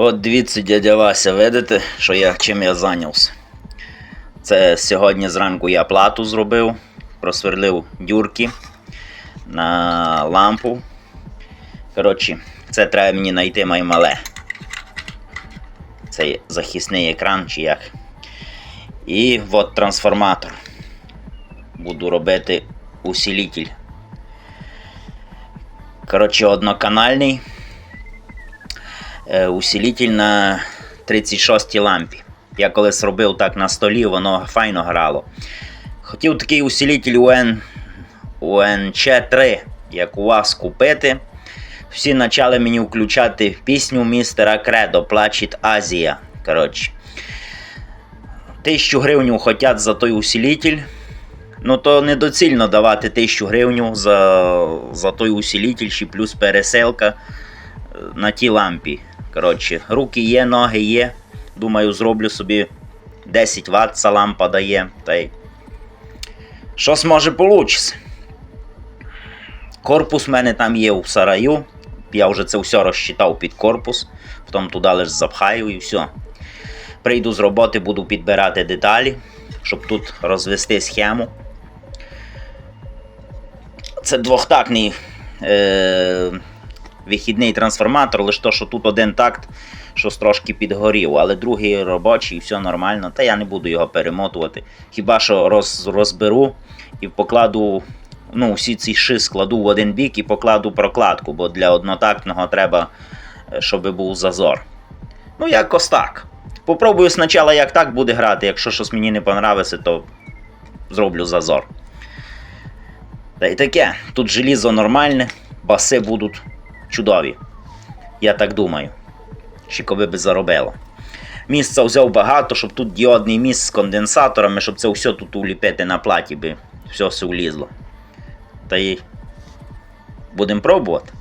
От дивіться, дядя Вася, видите, що я, чим я зайнявся. Це сьогодні зранку я плату зробив, просверлив дюрки на лампу. Коротше, це треба мені знайти моє мале. Це захисний екран чи як. І от трансформатор. Буду робити усилитель. Коротше, одноканальний е, на 36 лампі. Я колись робив так на столі, воно файно грало. Хотів такий усилитель UN, UNC3, як у вас купити. Всі почали мені включати пісню містера Кредо Плачить Азія. Коротше. Тисячу гривень хотять за той усилитель. Ну, то недоцільно давати 1000 гривень за, за той усилитель, ще плюс переселка е, на тій лампі. Коротше, руки є, ноги є. Думаю, зроблю собі 10 Вт ця лампа дає. Та й щось може получиться. Корпус в мене там є у сараю. Я вже це все розчитав під корпус, потім туди лише запхаю і все. Прийду з роботи, буду підбирати деталі, щоб тут розвести схему. Це двохтактний е, вихідний трансформатор, лише то, що тут один такт, щось трошки підгорів, але другий робочий, все нормально. Та я не буду його перемотувати. Хіба що роз, розберу і покладу ну, всі ці ши складу в один бік і покладу прокладку, бо для однотактного треба, е, щоб був зазор. Ну, якось так. Попробую спочатку, як так буде грати. Якщо щось мені не понравиться, то зроблю зазор. Та й таке, тут желізо нормальне, баси будуть чудові. Я так думаю. Ще коли би заробило. Місця взяв багато, щоб тут діодний міст з конденсаторами, щоб це все тут уліпити на платі, би все все влізло. Та й будемо пробувати.